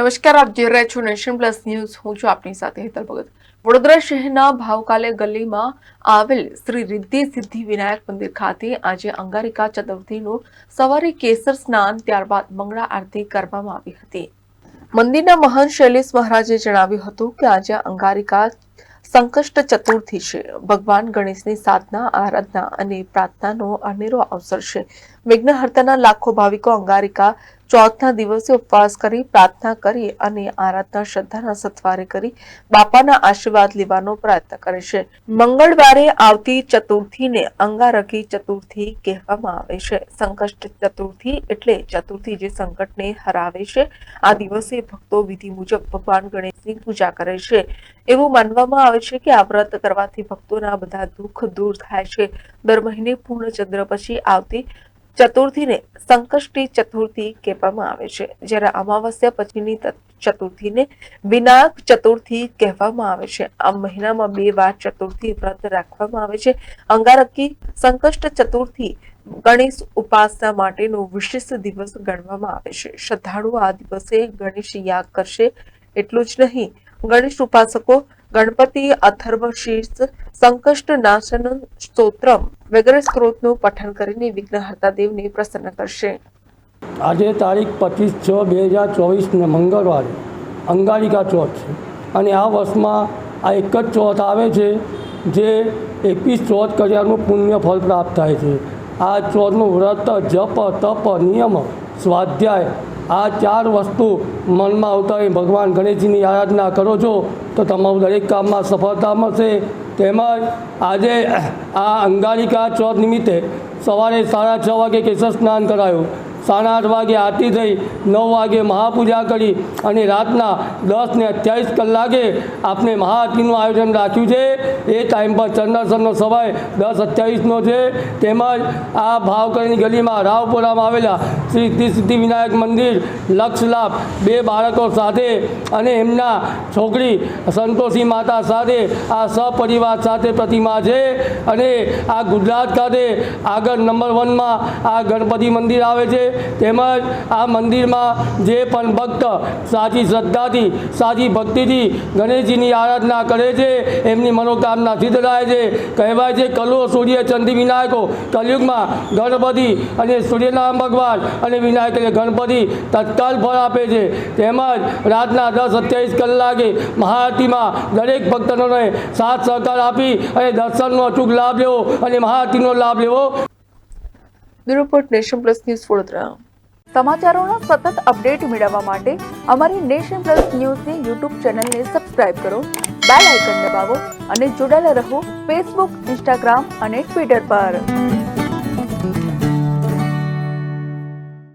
નમસ્કાર, આપ જોઈ રહ્યા છો નેશન પ્લસ ન્યૂઝ. હું છું આપની સાથે હેતલ ભગત. વડોદરા શહેરના ભાવકાલે ગલીમાં આવેલ શ્રી રિદ્ધિ સિદ્ધિ વિનાયક મંદિર ખાતે આજે અંગારિકા ચતુર્થીનું સવારે કેસર સ્નાન, ત્યારબાદ મંગળા આરતી કરવામાં આવી હતી. મંદિરના મહાન શૈલેષ મહારાજે જણાવ્યું હતું કે આજે અંગારિકા સંકષ્ટ ચતુર્થી છે. ભગવાન ગણેશની સાધના, આરાધના અને પ્રાર્થનાનો અનેરો અવસર છે. વિઘ્નહર્તાના લાખો ભાવિકો અંગારિકા ચોથના દિવસે ઉપવાસ કરી પ્રાર્થના કરી અને આરાધના શ્રદ્ધાના સત્વારે કરી બાપાના આશીર્વાદ લેવાનો પ્રયત્ન કરે છે. મંગળવારે આવતી ચતુર્થીને અંગારકી ચતુર્થી કહેવામાં આવે છે. સંકષ્ટ ચતુર્થી એટલે ચતુર્થી જે સંકટને હરાવે છે. આ દિવસે ભક્તો વિધિ મુજબ ભગવાન ગણેશની પૂજા કરે છે. એવું માનવામાં આવે છે કે આ વ્રત કરવાથી ભક્તોના બધા દુઃખ દૂર થાય છે. દર મહિને પૂર્ણ ચંદ્ર પછી આવતી ચતુર્થીને સંકષ્ટી ચતુર્થી કહેવામાં આવે છે. જ્યારે અમાવસ્યા પછીની ચતુર્થીને વિનાયક ચતુર્થી કહેવામાં આવે છે. આ મહિનામાં બે વાર ચતુર્થી વ્રત રાખવામાં આવે છે. અંગારકી સંકષ્ટ ચતુર્થી ગણેશ ઉપાસના માટેનો વિશિષ્ટ દિવસ ગણવામાં આવે છે. શ્રદ્ધાળુઓ આ દિવસે ગણેશ યાગ કરશે એટલું જ નહીં. ગણેશ ઉપાસકો ગણપતિ અથર્વ શીર્ષ સંકષ્ટ નાશન સ્તોત્રમ વગેરે સ્ત્રોતનું પઠન કરીને વિઘ્નહર્તા દેવને પ્રસન્ન કરશે. આજે તારીખ પચીસ છ બે હજાર ચોવીસને મંગળવારે અંગારિકા ચોથ છે. અને આ વર્ષમાં આ એક જ ચોથ આવે છે જે એકવીસ ચોથ કર્યાનું પુણ્ય ફળ પ્રાપ્ત થાય છે. આ ચોથનું વ્રત, જપ, તપ, નિયમ, સ્વાધ્યાય આ ચાર વસ્તુ મનમાં આવતા ભગવાન ગણેશજીની આરાધના કરો છો તો તમારું દરેક કામમાં સફળતા મળશે. તેમજ આજે આ અંગારિકા ચોથ નિમિત્તે સવારે સાડા છ વાગે કેશર સ્નાન કરાયું. સાડા આઠ વાગે આરતી થઈ, નવ વાગે મહાપૂજા કરી અને રાતના દસ ને અઠ્યાવીસ કલાકે આપણે મહાઆરતીનું આયોજન રાખ્યું છે. એ ટાઈમ પર ચંદ્રસરનો સમય દસ અઠ્યાવીસનો છે. તેમજ આ ભાવકરની ગલીમાં રાવપુરામાં આવેલા સિદ્ધિ સિદ્ધિ વિનાયક મંદિર, લક્ષ લાભ, બે બાળકો સાથે અને એમના છોકરી સંતોષી માતા સાથે આ સપરિવાર સાથે પ્રતિમા છે અને આ ગુજરાત ખાતે આગળ નંબર વનમાં આ ગણપતિ મંદિર આવે છે. તેમજ આ મંદિરમાં જે પણ ભક્ત સાચી શ્રદ્ધાથી, સાચી ભક્તિથી ગણેશજીની આરાધના કરે છે, એમની મનોકામના સિદ્ધ થાય છે. કહેવાય છે, કલો સૂર્ય ચંદ્ર વિનાયકો કલયુગમાં ગણપતિ અને સૂર્યનારાયણ ભગવાન અને વિનાયક એટલે ગણપતિ તત્કાલ ફળ આપે છે. તેમજ રાતના દસ સત્યાવીસ કલાકે મહાઆરતીમાં દરેક ભક્તોને સાથ સહકાર આપી અને દર્શનનો અચૂક લાભ લેવો અને મહાઆરતીનો લાભ લેવો. Bureau Nation Plus News Vadodara. સમાચારોના સતત અપડેટ મેળવવા માટે અમારી નેશન પ્લસ ન્યૂઝની યુટ્યુબ ચેનલને સબસ્ક્રાઇબ કરો, બેલ આઇકન દબાવો અને જોડાયેલા રહો ફેસબુક, ઇન્સ્ટાગ્રામ અને ટ્વિટર પર.